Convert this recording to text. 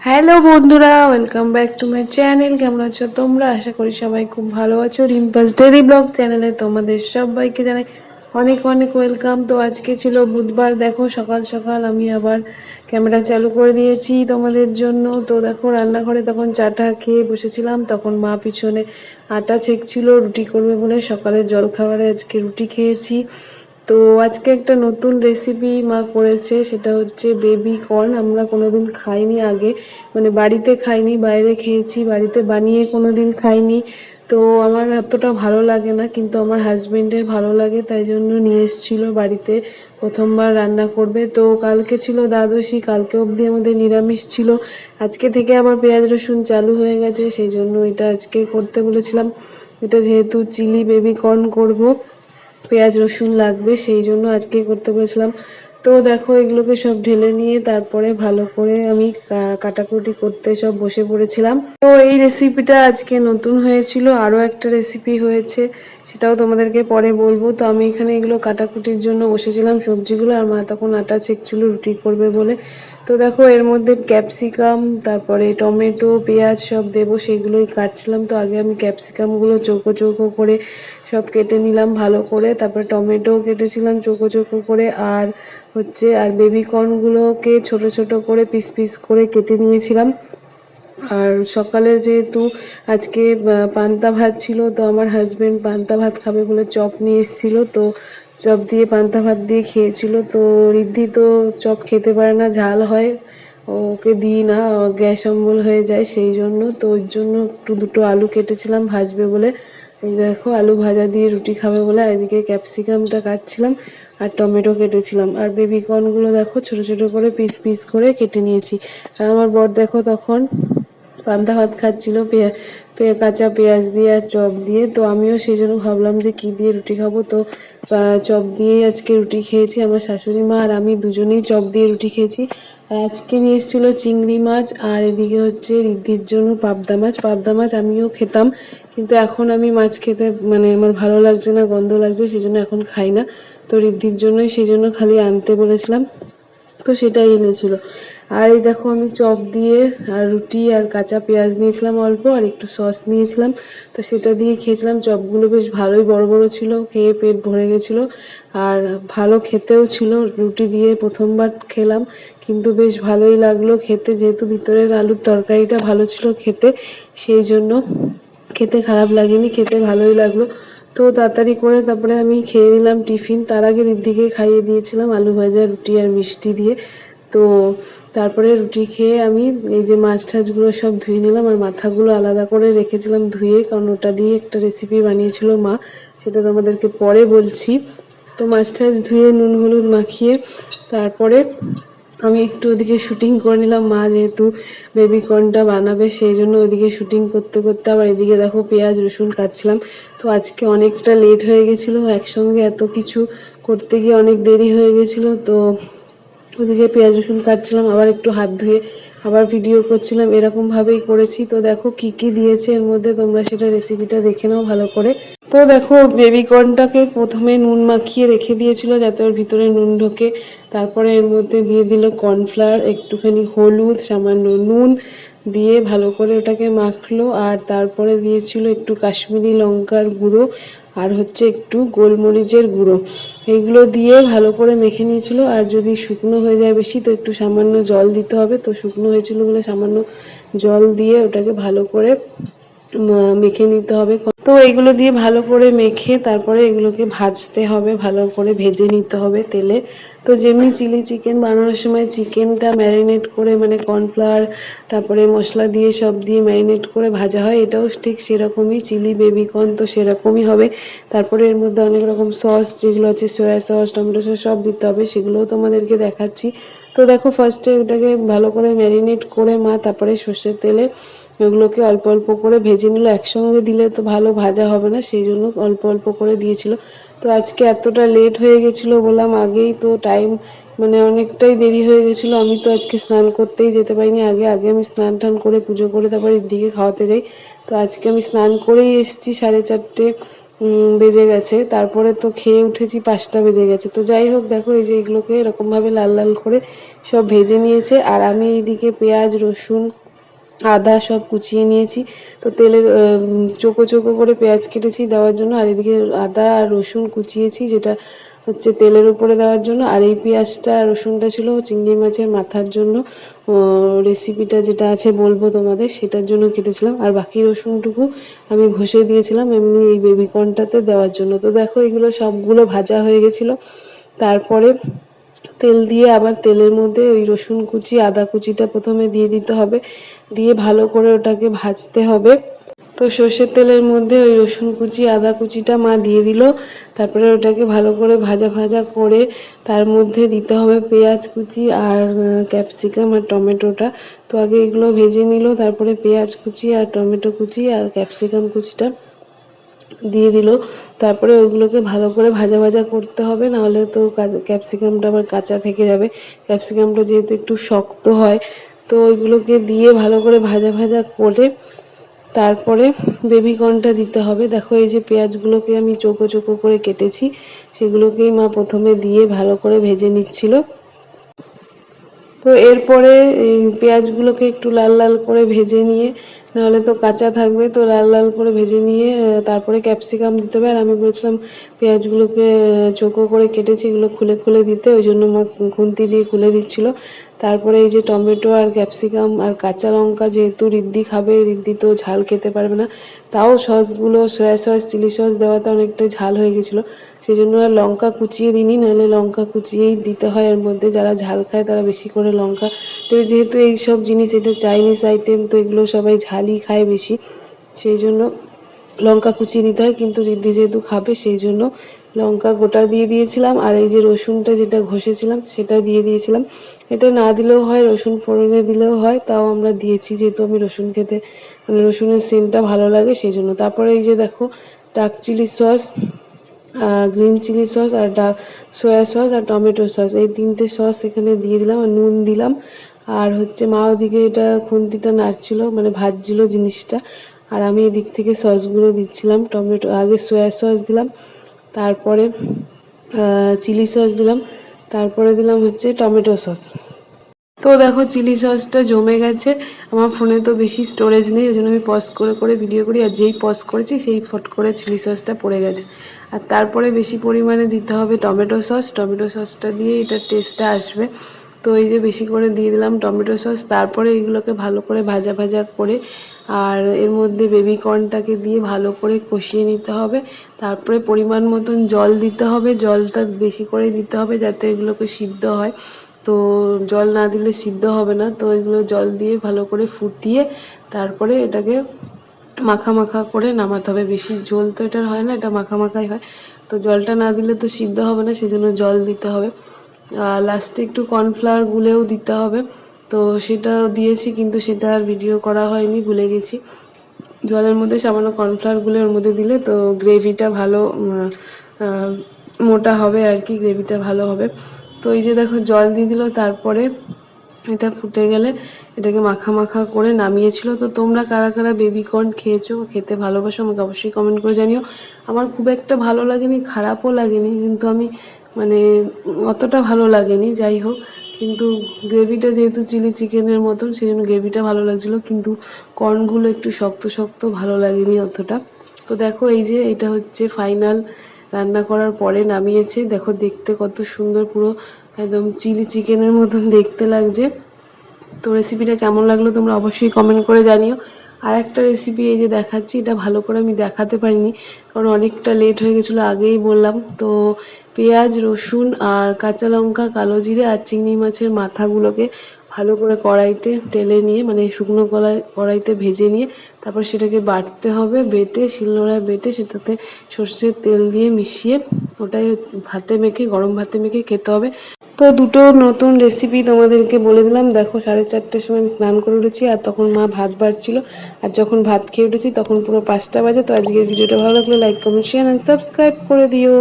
Hello বন্ধুরা welcome back to my channel কেমন আছো তোমরা? আশা করি সবাই খুব ভালো আছো। রিম্পাস ডেলি ব্লগ চ্যানেলে তোমাদের সবাইকে জানাই অনেক অনেক ওয়েলকাম তো আজকে ছিল বুধবার। দেখো, সকাল সকাল আমি আবার ক্যামেরা চালু করে দিয়েছি তোমাদের জন্য। তো দেখো, রান্নাঘরে তখন চাটা খেয়ে বসেছিলাম। তখন মা পিছনে আটা ছেঁকছিল, রুটি করবে বলে সকালের জলখাবারে আজকে রুটি খেয়েছি। তো আজকে একটা নতুন রেসিপি মা করেছে, সেটা হচ্ছে বেবি কর্ন আমরা কোনোদিন খাইনি আগে মানে বাড়িতে খাইনি, বাইরে খেয়েছি, বাড়িতে বানিয়ে কোনোদিন খাইনি। তো আমার এতটা ভালো লাগে না, কিন্তু আমার হাজবেন্ডের ভালো লাগে, তাই জন্য নিয়ে এসেছিল বাড়িতে। প্রথমবার রান্না করবে। তো কালকে ছিল দ্বাদশী, কালকে অবধি আমাদের নিরামিষ ছিল। আজকে থেকে আবার পেঁয়াজ রসুন চালু হয়ে গেছে, সেই জন্য এটা আজকে করতে বলেছিলাম। এটা যেহেতু চিলি বেবি কর্ন করব, পেঁয়াজ রসুন লাগবে, সেই জন্য আজকে করতে বলেছিলাম। তো দেখো, এগুলোকে সব ঢেলে নিয়ে তারপরে ভালো করে আমি কাটাকুটি করতে সব বসে পড়েছিলাম। তো এই রেসিপিটা আজকে নতুন হয়েছিল, আরও একটা রেসিপি হয়েছে, সেটাও তোমাদেরকে পরে বলব। তো আমি এখানে এগুলো কাটাকুটির জন্য বসেছিলাম সবজিগুলো, আর মা তখন আটা চেকছিল রুটি করবে বলে। তো দেখো, এর মধ্যে ক্যাপসিকাম তারপরে টমেটো, পেঁয়াজ সব দেবো, সেগুলোই কাটছিলাম। তো আগে আমি ক্যাপসিকামগুলো চৌকো চৌকো করে সব কেটে নিলাম ভালো করে। তারপরে টমেটোও কেটেছিলাম চোখো চোখো করে। আর হচ্ছে, আর বেবি কর্নগুলোকে ছোট ছোট করে পিস পিস করে কেটে নিয়েছিলাম। আর সকালে যেহেতু আজকে পান্তা ভাত ছিল, তো আমার হাজবেন্ড পান্তা ভাত খাবে বলে চপ নিয়ে এসেছিল। তো চপ দিয়ে পান্তা ভাত দিয়ে খেয়েছিল। তো রিদ্ধি তো চপ খেতে পারে না, ঝাল হয়। ওকে দিই না গ্যাস অম্বল হয়ে যায় সেই জন্য। তো ওর জন্য একটু দুটো আলু কেটেছিলাম ভাজবে বলে। এই দেখো, আলু ভাজা দিয়ে রুটি খাবে বলে এদিকে ক্যাপসিকামটা কাটছিলাম আর টমেটো কেটেছিলাম। আর বেবি কর্নগুলো দেখো, ছোট ছোট করে পিস পিস করে কেটে নিয়েছি। আর আমার বর দেখো তখন পান্তা ভাত খাচ্ছিল কাঁচা পেঁয়াজ দিয়ে আর চপ দিয়ে। তো আমিও সেই জন্য ভাবলাম যে কী দিয়ে রুটি খাব। তো চপ দিয়েই আজকে রুটি খেয়েছি আমার শাশুড়ি মা আর আমি দুজনেই চপ দিয়ে রুটি খেয়েছি। আর আজকে নিয়ে এসেছিল চিংড়ি মাছ আর এদিকে হচ্ছে রিদ্ধির জন্য পাবদা মাছ। পাবদা মাছ আমিও খেতাম, কিন্তু এখন আমি মাছ খেতে মানে আমার ভালো লাগছে না, গন্ধ লাগছে, সেই জন্য এখন খাই না। তো রিদ্ধির জন্যই সেই জন্য খালি আনতে বলেছিলাম। তো সেটাই এনেছিল। আর এই দেখো আমি চপ দিয়ে আর রুটি আর কাঁচা পেঁয়াজ নিয়েছিলাম অল্প, আর একটু সস নিয়েছিলাম। তো সেটা দিয়ে খেয়েছিলাম। চপগুলো বেশ ভালোই বড় বড় ছিল, খেয়ে পেট ভরে গেছিল। আর ভালো খেতেও ছিল, রুটি দিয়ে প্রথমবার খেলাম। কিন্তু বেশ ভালোই লাগল খেতে, যেহেতু ভিতরের আলুর তরকারিটা ভালো ছিল খেতে, সেই জন্য খেতে খারাপ লাগেনি, খেতে ভালোই লাগল। তো তাড়াতাড়ি করে তারপরে আমি খেয়ে নিলাম টিফিন। তার আগে রিদ্দিকে খাইয়ে দিয়েছিলাম আলু ভাজা, রুটি আর মিষ্টি দিয়ে। তো তারপরে রুটি খেয়ে আমি এই যে মাছ টাছগুলো সব ধুয়ে নিলাম আর মাথাগুলো আলাদা করে রেখেছিলাম ধুয়ে, কারণ ওটা দিয়ে একটা রেসিপি বানিয়েছিল মা, সেটা তোমাদেরকে পরে বলছি। তো মাছ টাছ ধুয়ে নুন হলুদ মাখিয়ে তারপরে আমি একটু ওদিকে শুটিং করে নিলাম। মা যেহেতু বেবি কর্নটা বানাবে, সেই জন্য ওদিকে শুটিং করতে করতে আবার এদিকে দেখো পেঁয়াজ, রসুন কাটছিলাম। তো আজকে অনেকটা লেট হয়ে গেছিল, একসঙ্গে এত কিছু করতে গিয়ে অনেক দেরি হয়ে গেছিল, তো ওদিকে পেঁয়াজ রসুন কাটছিলাম, আবার একটু হাত ধুয়ে আবার ভিডিও করছিলাম এরকমভাবেই করেছি। তো দেখো কি কি দিয়েছে এর মধ্যে, তোমরা সেটা রেসিপিটা দেখে নাও ভালো করে। তো দেখো বেবিকর্নটাকে প্রথমে নুন মাখিয়ে রেখে দিয়েছিল যাতে ওর ভিতরে নুন ঢোকে। তারপরে এর মধ্যে দিয়ে দিল কর্নফ্লাওয়ার একটুখানি হলুদ, সামান্য নুন দিয়ে ভালো করে ওটাকে মাখলো। আর তারপরে দিয়েছিল একটু কাশ্মীরি লঙ্কার গুঁড়ো আর হচ্ছে একটু গোলমরিচের গুঁড়ো। এইগুলো দিয়ে ভালো করে মেখে নিয়েছিল। আর যদি শুকনো হয়ে যায় বেশি, তো একটু সামান্য জল দিতে হবে। তো শুকনো হয়েছিল বলে সামান্য জল দিয়ে ওটাকে ভালো করে মেখে নিতে হবে। তো এগুলো দিয়ে ভালো করে মেখে তারপরে এগুলোকে ভাজতে হবে, ভালো করে ভেজে নিতে হবে তেলে। তো যেমনি চিলি চিকেন বানানোর সময় চিকেনটা ম্যারিনেট করে মানে কর্নফ্লাওয়ার, তারপরে মশলা দিয়ে সব দিয়ে ম্যারিনেট করে ভাজা হয়, এটাও ঠিক সেরকমই। চিলি বেবিকর্ন তো সেরকমই হবে। তারপরে এর মধ্যে অনেক রকম সস যেগুলো আছে, সয়া সস, টমেটো সস সব দিতে হবে, সেগুলোও তোমাদেরকে দেখাচ্ছি। তো দেখো ফার্স্টে ওটাকে ভালো করে ম্যারিনেট করে মা, তারপরে সর্ষের তেলে ওগুলোকে অল্প অল্প করে ভেজে নিল। একসঙ্গে দিলে তো ভালো ভাজা হবে না, সেই জন্য অল্প অল্প করে দিয়েছিল। তো আজকে এতটা লেট হয়ে গেছিল বললাম, আগেই তো টাইম মানে অনেকটাই দেরি হয়ে গেছিল। আমি তো আজকে স্নান করতেই যেতে পারিনি। আগে আগে আমি স্নান টান করে পুজো করে তারপর দিকে খাওয়াতে যাই। তো আজকে আমি স্নান করেই এসেছি, সাড়ে চারটে বেজে গেছে। তারপরে তো খেয়ে উঠেছি, পাঁচটা বেজে গেছে। তো যাই হোক, দেখো এই যে এগুলোকে এরকমভাবে লাল লাল করে সব ভেজে নিয়েছে। আর আমি এইদিকে পেঁয়াজ, রসুন আদা সব কুচিয়ে নিয়েছি। তো উম, চোকো চোকো করে পেঁয়াজ কেটেছি দেওয়ার জন্য। আর এদিকে আদা আর রসুন কুচিয়েছি যেটা হচ্ছে তেলের উপরে দেওয়ার জন্য। আর এই পেঁয়াজটা রসুনটা ছিল চিংড়ি মাছের মাথার জন্য। রেসিপিটা যেটা আছে বলব তোমাদের সেটার জন্য কেটেছিলাম। আর বাকি রসুনটুকু আমি ঘষে দিয়েছিলাম এমনি এই বেবিকর্নটাতে দেওয়ার জন্য। তো দেখো এগুলো সবগুলো ভাজা হয়ে গেছিল। তারপরে তেল দিয়ে আবার তেলের মধ্যে ওই রসুন কুচি, আদা কুচিটা প্রথমে দিয়ে দিতে হবে। দিয়ে ভালো করে ওটাকে ভাজতে হবে। তো সর্ষের তেলের মধ্যে ওই রসুন কুচি, আদা কুচিটা মা দিয়ে দিল। তারপরে ওটাকে ভালো করে ভাজা ভাজা করে তার মধ্যে দিতে হবে পেঁয়াজ কুচি আর ক্যাপসিকাম আর টমেটোটা। তো আগে এগুলো ভেজে নিল, তারপরে পেঁয়াজ কুচি আর টমেটো কুচি আর ক্যাপসিকাম কুচিটা দিয়ে দিল। তারপরে ওগুলোকে ভালো করে ভাজা ভাজা করতে হবে, নাহলে তো ক্যাপসিকামটা আবার কাঁচা থেকে যাবে। ক্যাপসিকামটা যেহেতু একটু শক্ত হয়, তো ওইগুলোকে দিয়ে ভালো করে ভাজা ভাজা করে তারপরে বেবিকর্নটা দিতে হবে। দেখো এই যে পেঁয়াজগুলোকে আমি চোখো চোখো করে কেটেছি, সেগুলোকেই মা প্রথমে দিয়ে ভালো করে ভেজে নিচ্ছিল। তো এরপরে পেঁয়াজগুলোকে একটু লাল লাল করে ভেজে নিয়ে, নাহলে তো কাঁচা থাকবে, তো লাল লাল করে ভেজে নিয়ে তারপরে ক্যাপসিকাম দিতে হবে। আর আমি বলছিলাম, পেঁয়াজগুলোকে চোখো করে কেটেছি, এগুলো খুলে খুলে দিতে, ওই জন্য মা খুন্তি দিয়ে খুলে দিচ্ছিল। তারপরে এই যে টমেটো আর ক্যাপসিকাম আর কাঁচা লঙ্কা যেহেতু রিদ্দি খাবে রিদ্দি তো ঝাল খেতে পারবে না, তাও সসগুলো সয়া সস চিলি সস দেওয়াতে অনেকটা ঝাল হয়ে গেছিল। সেই জন্য আর লঙ্কা কুচিয়ে দিইনি, নাহলে লঙ্কা কুচিয়েই দিতে হয় এর মধ্যে, যারা ঝাল খায় তারা বেশি করে লঙ্কা। তবে যেহেতু এই সব জিনিস এটা চাইনিজ আইটেম তো এগুলো সবাই ঝালই খায় বেশি, সেই জন্য লঙ্কা কুচিয়ে দিতে হয়, কিন্তু রিদ্ধি যেহেতু খাবে, সেই জন্য লঙ্কা গোটা দিয়ে দিয়েছিলাম আর এই যে রসুনটা যেটা ঘষেছিলাম সেটা দিয়ে দিয়েছিলাম। এটা না দিলেও হয়, রসুন ফোড়নে দিলেও হয়, তাও আমরা দিয়েছি যেহেতু আমি রসুন খেতে মানে রসুনের সেন্টটা ভালো লাগে সেই জন্য তারপরে এই যে দেখো, duck chilli sauce green chilli sauce আর ডাক সয়া সস আর টমেটো সস। এই তিনটে সস এখানে দিয়ে দিলাম আর নুন দিলাম। আর হচ্ছে মা ওদিকে এটা খুন্তিটা নাড়ছিল মানে ভাজছিল জিনিসটা। আর আমি এদিক থেকে সসগুলো দিচ্ছিলাম, টমেটো, আগে সয়া সস দিলাম। তারপরে চিলি সস দিলাম। তারপরে দিলাম হচ্ছে টমেটো সস। তো দেখো, চিলি সসটা জমে গেছে। আমার ফোনে তো বেশি স্টোরেজ নেই, ওই জন্য আমি পজ করে করে ভিডিও করি। আর যেই পজ করেছি, সেই ফট করে চিলি সসটা পড়ে গেছে। আর তারপরে বেশি পরিমাণে দিতে হবে টমেটো সস। টমেটো সসটা দিয়ে এটার টেস্টটা আসবে। তো এই যে বেশি করে দিয়ে দিলাম টমেটো সস, তারপরে এগুলোকে ভালো করে ভাজা ভাজা করে আর এর মধ্যে বেবি কর্নটাকে দিয়ে ভালো করে কষিয়ে নিতে হবে। তারপরে পরিমাণ মতন জল দিতে হবে। জলটা বেশি করে দিতে হবে যাতে এগুলোকে সিদ্ধ হয়। তো জল না দিলে সিদ্ধ হবে না। তো এগুলো জল দিয়ে ভালো করে ফুটিয়ে তারপরে এটাকে মাখা মাখা করে নামাতে হবে। বেশি ঝোল তো এটার হয় না, এটা মাখা মাখাই হয়। তো জলটা না দিলে তো সিদ্ধ হবে না, সেজন্য জল দিতে হবে। আর লাস্টে একটু কর্নফ্লাওয়ার গুলেও দিতে হবে। তো সেটা দিয়েছি, কিন্তু সেটা আর ভিডিও করা হয়নি, ভুলে গেছি। জলের মধ্যে সামান্য কর্নফ্লাওয়ার গুলে ওর মধ্যে দিলে তো গ্রেভিটা ভালো মোটা হবে আর কি গ্রেভিটা ভালো হবে। তো এই যে দেখো, জল দিয়ে দিল, তারপরে এটা ফুটে গেলে এটাকে মাখা মাখা করে নামিয়েছিল। তো তোমরা কারা কারা বেবি কর্ন খেয়েছো, খেতে ভালোবাসো, আমাকে অবশ্যই কমেন্ট করে জানিও। আমার খুব একটা ভালো লাগেনি, খারাপও লাগেনি, কিন্তু আমি মানে অতটা ভালো লাগেনি, যাই হোক। গ্রেভিটা যেহেতু চিলি চিকেনের মতন সেই জন্য গ্রেভিটা ভালো লাগছিল, কিন্তু কর্নগুলো একটু শক্ত শক্ত ভালো লাগেনি অতটা। তো দেখো, এই যে এটা হচ্ছে ফাইনাল রান্না করার পরে নামিয়েছে। দেখো, দেখতে কত সুন্দর পুরো একদম চিলি চিকেনের মতন দেখতে লাগছে। তো রেসিপিটা কেমন লাগল তোমরা অবশ্যই কমেন্ট করে জানিও। আর একটা রেসিপি এই যে দেখাচ্ছি, এটা ভালো করে আমি দেখাতে পারিনি, কারণ অনেকটা লেট হয়ে গেছিল, আগেই বললাম। তো পেঁয়াজ, রসুন আর কাঁচা লঙ্কা, কালো জিরে আর চিংড়ি মাছের মাথাগুলোকে ভালো করে কড়াইতে টেলে নিয়ে মানে শুকনো কড়াই কড়াইতে ভেজে নিয়ে, তারপর সেটাকে বাটতে হবে, বেটে, শিলনোড়ায় বেটে সেটাতে সর্ষের তেল দিয়ে মিশিয়ে ওটাই ভাতে মেখে, গরম ভাতে মেখে খেতে হবে। তো দুটো নতুন রেসিপি তোমাদেরকে বলে দিলাম। দেখো, সাড়ে চারটের সময় আমি স্নান করে উঠেছি আর তখন মা ভাত বাড়ছিল। আর যখন ভাত খেয়ে উঠেছি, তখন পুরো পাঁচটা বাজে। তো আজকের ভিডিওটা ভালো লাগলে like comment share and subscribe করে দিও।